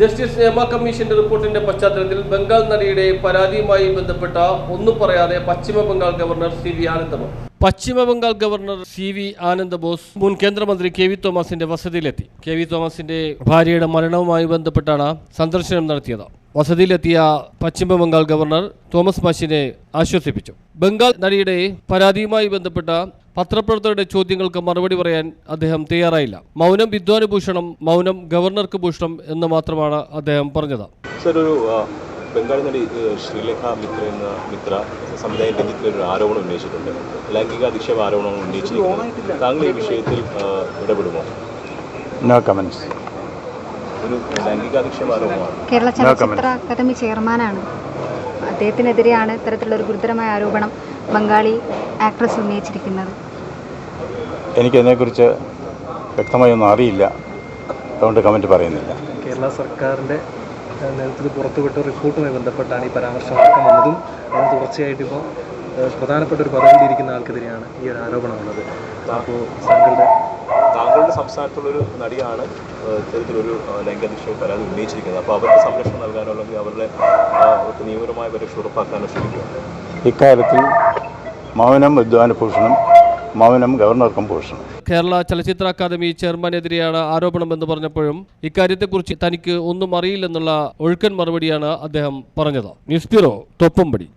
justice Hema കമ്മീഷന്റെ റിപ്പോർട്ടിന്റെ പശ്ചാത്തലത്തിൽ ബംഗാൾ നടിയുടെ പരാതിയുമായി ബന്ധപ്പെട്ട ഒന്നും പറയാതെ Paschima Bengal governor C V Anandabose. Paschima Bengal governor C V Anandabose മുൻ കേന്ദ്രമന്ത്രി കെ വി തോമസിന്റെ വസതിയിലെത്തി. കെ വി തോമസിന്റെ ഭാര്യയുടെ മരണവുമായി ബന്ധപ്പെട്ടാണ് സന്ദർശനം നടത്തിയത്. വസതിയിലെത്തിയ പശ്ചിമ ബംഗാൾ ഗവർണർ തോമസ് മാഷിനെ ആശ്വസിപ്പിച്ചു. ബംഗാൾ നടിയുടെ പരാതിയുമായി ബന്ധപ്പെട്ട പത്രപ്രവർത്തകരുടെ ചോദ്യങ്ങൾക്ക് മറുപടി പറയാൻ അദ്ദേഹം തയ്യാറായില്ല. മൗനം വിദ്വാന് ഭൂഷണം മൗനം ഗവർണർക്ക് ഭൂഷണം എന്ന് മാത്രമാണ് അദ്ദേഹം പറഞ്ഞത്. സർ ഒരു ആ, ബംഗാളി നടി ശ്രീലേഖ മിത്ര എന്ന മിത്ര സമുദായ രഞ്ജിത്തിൽ ഒരു ആരോപണം ഉന്നയിച്ചിട്ടുണ്ട്. ലൈംഗിക അധിക്ഷേപ ആരോപണം ഉന്നയിച്ചിരിക്കുന്നു. താങ്കൾ ഈ വിഷയത്തിൽ ഇടപെടുമോ? നോ കമൻസ് ഒരു ലൈംഗിക അധിക്ഷേപ ആരോപണമാണ് കേരള ചലച്ചിത്ര അക്കാദമി ചെയർമാനാണ്. അദ്ദേഹത്തിനെതിരെയാണ് ഇത്തരത്തിലുള്ള ഒരു ഗുരുതരമായ ആരോപണം. ബംഗാളി ആക്ട്രസ് ഉന്നയിച്ചിരിക്കുന്നത് എനിക്കതിനെക്കുറിച്ച് വ്യക്തമായി ഒന്നും അറിയില്ല. അതുകൊണ്ട് കമന്റ് പറയുന്നില്ല. കേരള സർക്കാരിന്റെ നേതൃത്വത്തിൽ പുറത്തുവിട്ട റിപ്പോർട്ടുമായി ബന്ധപ്പെട്ടാണ് ഈ പരാമർശം അടക്കം വന്നതും അതിന് തുടർച്ചയായിട്ട് ഇപ്പോൾ പ്രധാനപ്പെട്ട ഒരു പദവിയിലിരിക്കുന്ന ആൾക്കെതിരെയാണ് ഈ ഒരു ആരോപണമുള്ളത്. അപ്പോൾ താങ്കളുടെ സംസ്ഥാനത്തുള്ളൊരു നടിയാണ് ഇത്തരത്തിലൊരു ആ, ലൈംഗിക അധിക്ഷേപ പരാതി ഉന്നയിച്ചിരിക്കുന്നത്. അപ്പോൾ അവർക്ക് സംരക്ഷണം നൽകാനോ അല്ലെങ്കിൽ അവരുടെ അവർക്ക് നിയമപരമായ പരിരക്ഷ ഉറപ്പാക്കാനോ ശ്രമിക്കുക ഇക്കാര്യത്തിൽ മൗനം വിദ്വാനുഭൂഷണം മൗനം ഗവർണർക്കും ഭൂഷണം കേരള ചലച്ചിത്ര അക്കാദമി ചെയർമാനെതിരെയാണ് ആരോപണമെന്ന് പറഞ്ഞപ്പോഴും ഇക്കാര്യത്തെക്കുറിച്ച് തനിക്ക് ഒന്നും അറിയില്ലെന്നുള്ള ഒഴുക്കൻ മറുപടിയാണ് അദ്ദേഹം പറഞ്ഞത്. News bureau Thoppumpady